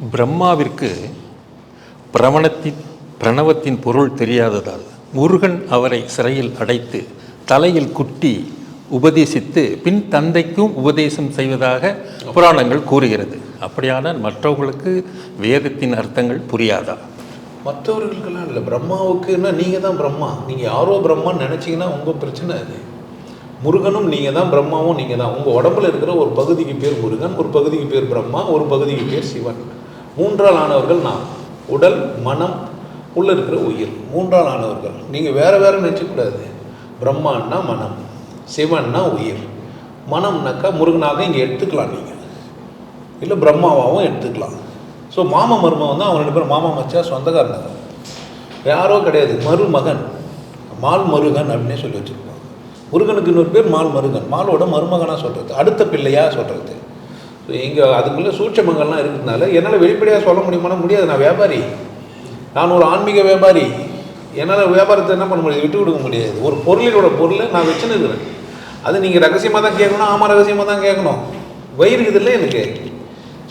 பிரம்மாவிற்கு பிரவணத்தின் பிரணவத்தின் பொருள் தெரியாததால் முருகன் அவரை சிறையில் அடைத்து தலையில் குட்டி உபதேசித்து பின் தந்தைக்கும் உபதேசம் செய்வதாக புராணங்கள் கூறுகிறது. அப்படியானால் மற்றவர்களுக்கு வேதத்தின் அர்த்தங்கள் புரியாதா? மற்றவர்களுக்கெல்லாம் இல்லை. பிரம்மாவுக்குன்னா நீங்கள் தான் பிரம்மா. நீங்கள் யாரோ பிரம்மான்னு நினச்சிங்கன்னா உங்கள் பிரச்சனை அது. முருகனும் நீங்கள் தான் பிரம்மாவும் நீங்கள் தான். உங்கள் உடம்புல இருக்கிற ஒரு பகுதிக்கு பேர் முருகன் ஒரு பகுதிக்கு பேர் பிரம்மா ஒரு பகுதிக்கு பேர் சிவன். மூன்றால் ஆனவர்கள் நான் உடல் மனம் உள்ளே இருக்கிற உயிர். மூன்றால் ஆனவர்கள் நீங்கள் வேறு வேறு நினச்சக்கூடாது. பிரம்மான்னா மனம் சிவன்னா உயிர். மனம்னாக்கா முருகனாக இங்கே எடுத்துக்கலாம் நீங்கள் இல்லை பிரம்மாவாகவும் எடுத்துக்கலாம். ஸோ மாம மருமகன் தான் அவங்க ரெண்டு பேரும் மாமா மச்சா சொந்தக்காரங்க. யாரோ கிடையாது. மருமகன். மால் மருகன் அப்படின்னே சொல்லி வச்சுருப்பாங்க. முருகனுக்கு இன்னொரு பேர் மால் மருகன். மாலோட மருமகனாக சொல்கிறது அடுத்த பிள்ளையாக சொல்கிறது இங்கே அதுக்குள்ளே சூட்சமங்கள்லாம் இருக்கிறதுனால என்னால் வெளிப்படையாக சொல்ல முடியுமானா முடியாது. நான் வியாபாரி. நான் ஒரு ஆன்மீக வியாபாரி. என்னால் வியாபாரத்தை என்ன பண்ண முடியாது? விட்டு கொடுக்க முடியாது. ஒரு பொருளினோட பொருளை நான் வச்சுன்னு இருக்கிறேன் அது நீங்கள் ரகசியமாக தான் கேட்கணும் ஆமாம் ரகசியமாக தான் கேட்கணும். வயிறு இதில் எனக்கு.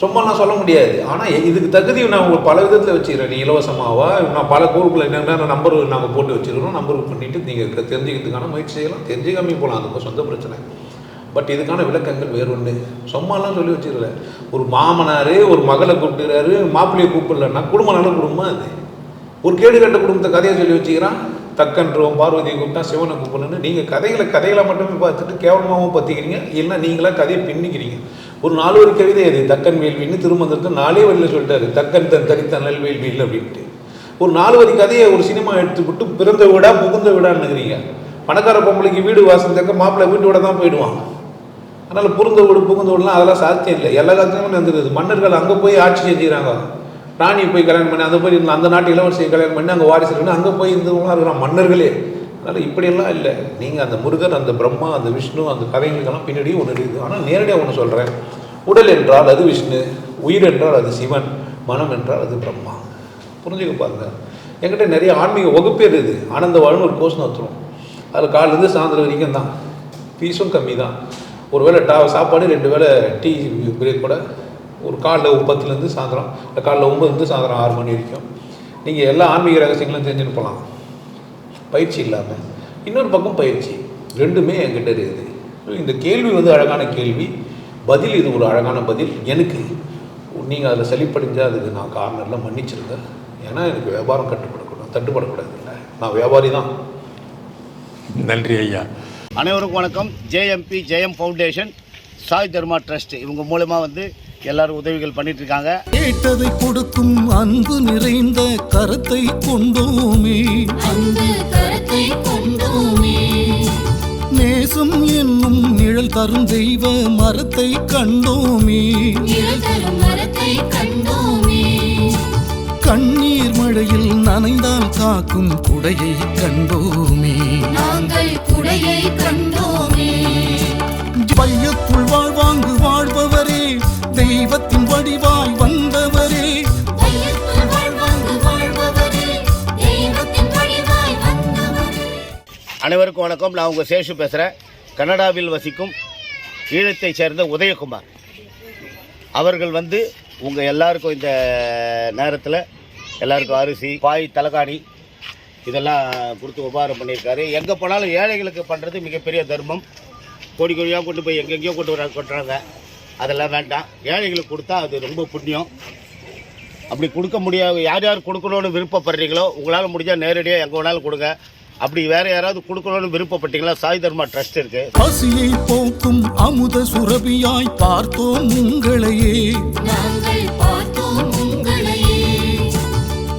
சும்மா நான் சொல்ல முடியாது. ஆனால் இதுக்கு தகுதி நான் உங்களுக்கு பல விதத்தில் வச்சுக்கிறேன். நீ இலவசமாவா? நான் பல குரூப்பில் என்னென்ன நம்பர் நாங்கள் போட்டு வச்சுக்கிறோம் நம்பர் பண்ணிவிட்டு நீங்கள் தெரிஞ்சுக்கிறதுக்கான முயற்சி செய்யலாம். தெரிஞ்சுக்காமே போகலாம். அது சொந்த பிரச்சனை. பட் இதுக்கான விளக்கங்கள் வேறு ஒன்று சும்மாலாம் சொல்லி வச்சிடல ஒரு மாமனார் ஒரு மகளை கூப்பிட்டுறாரு மாப்பிள்ளையை கூப்பிடலன்னா குடும்பம் நல்ல குடும்பம் அது? ஒரு கேடு கட்ட குடும்பத்தை கதையை சொல்லி வச்சுக்கிறான். தக்கன்றோம் பார்வதியை கூப்பிட்டா சிவனை கூப்பிடணும்னு நீங்கள் கதைகளை கதைகளை மட்டுமே பார்த்துட்டு கேவலமாகவும் பற்றிக்கிறீங்க இல்லை நீங்களாக கதையை பின்னிக்கிறீங்க. ஒரு நாலு ஒரு கவிதை அது. தக்கன் வேள்வின்னு திருமந்திரத்தை நாலே வழியில் சொல்லிட்டாரு. தக்கன் தன் தனித்தன் நல் வேள்வியில் அப்படின்ட்டு. ஒரு நாலு வரி கதையை ஒரு சினிமா எடுத்துக்கிட்டு பிறந்த வீடா புகுந்த வீடான்னுக்கிறீங்க பணக்கார பொம்பளைக்கு வீடு வாசல் தக்க மாப்பிள்ளை வீட்டு விட தான் போயிடுவான். அதனால் புரிந்து வீடு புகுந்த வீடுலாம் அதெல்லாம் சாத்தியம் இல்லை. எல்லா காலத்துலையுமே நடந்துருது மன்னர்கள் அங்கே போய் ஆட்சி செஞ்சுக்கிறாங்க. ராணியை போய் கல்யாணம் பண்ணி அந்த போய் அந்த நாட்டு இளவரசியை கல்யாணம் பண்ணி அங்கே வாரிசு இருக்குன்னு அங்கே போய் இருந்தவங்களாம் இருக்கிறான் மன்னர்களே. அதனால் இப்படியெல்லாம் இல்லை. நீங்கள் அந்த முருகன் அந்த பிரம்மா அந்த விஷ்ணு அந்த கதைகளுக்கெல்லாம் பின்னாடியும் ஒன்று இருக்குது. ஆனால் நேரடியாக ஒன்று சொல்கிறேன் உடல் என்றால் அது விஷ்ணு உயிர் என்றால் அது சிவன் மனம் என்றால் அது பிரம்மா. புரிஞ்சுக்க பாருங்க. என்கிட்ட நிறைய ஆன்மீக வகுப்பே இருக்குது. ஆனந்த வாழ்னு ஒரு கோர்ஸ் நடத்துகிறோம் அதில் காலிலேருந்து சாயந்தரம் வரைக்கும் தான். ஃபீஸும் கம்மி தான் ஒரு வேளை டா சாப்பாடு ரெண்டு வேளை டீ பிரேக் கூட. ஒரு காலைல ஒரு பத்துலேருந்து சாயந்தரம். இல்லை காலைல ஒம்பதுலேருந்து சாயந்தரம் ஆறு மணி வரைக்கும். நீங்கள் எல்லா ஆன்மீக ரகசியங்களும் தெரிஞ்சுட்டு போகலாம் பயிற்சி இல்லாமல் இன்னொரு பக்கம் பயிற்சி. ரெண்டுமே என்கிட்ட இருக்குது. இந்த கேள்வி வந்து அழகான கேள்வி. பதில் இது ஒரு அழகான பதில். எனக்கு நீங்கள் அதில் செழிப்படைஞ்சால் அதுக்கு நான் கார்னரில் மன்னிச்சிருங்க. ஏன்னா எனக்கு வியாபாரம் கட்டுப்படக்கூடாது தட்டுப்படக்கூடாது. இல்லை நான் வியாபாரி தான். நன்றி ஐயா. அனைவருக்கும் வணக்கம். JMP Jayam foundation Sai Dharma trust இவங்க மூலமா வந்து எல்லாரும் உதவிகள் பண்ணிட்டு இருக்காங்க கேட்டதை கொடுக்கும் அன்பு நிறைந்த கரத்தை கொண்டோமே. அன்பு கரத்தை கொண்டோமே. நேசம் என்னும் நிழல் தரும் தெய்வ மரத்தை கண்டோமே. நிழல் தரும் மரத்தை கண்டோமே. கண்ணீர் மழையில் நனைந்தால் காக்கும் குடையை கண்டோமே. குடையை கண்டோமே. தையத்துள் வாழ்வாங்கு வாழ்பவரே தெய்வத்தின் வடிவாய் வந்தவரே. அனைவருக்கும் வணக்கம். நான் உங்கள் சேஷு பேசுகிறேன் கனடாவில் வசிக்கும் ஈழத்தைச் சேர்ந்த உதயகுமார். அவர்கள் வந்து உங்கள் எல்லாருக்கும் இந்த நேரத்தில் எல்லாருக்கும் அரிசி பாய் தலகாணி இதெல்லாம் கொடுத்து உபகாரம் பண்ணியிருக்காரு. எங்கே போனாலும் ஏழைகளுக்கு பண்ணுறது மிகப்பெரிய தர்மம். கோடி கோடியாக கொண்டு போய் எங்கெங்கேயோ கொண்டு வர கொட்டுறாங்க. அதெல்லாம் வேண்டாம். ஏழைகளுக்கு கொடுத்தா அது ரொம்ப புண்ணியம். அப்படி கொடுக்க முடியாது. யார் யார் கொடுக்கணும்னு விருப்பப்படுறீங்களோ உங்களால் முடிஞ்சால் நேரடியாக எங்கே வேணாலும் கொடுங்க. அப்படி வேறு யாராவது கொடுக்கணும்னு விருப்பப்பட்டீங்களா சாய் தர்மா ட்ரஸ்ட் இருக்குது பசியை போக்கும் அமுத சுரபியாய் பார்த்தோம் உங்களையே. நாங்கள் பார்த்தோம் உங்களையே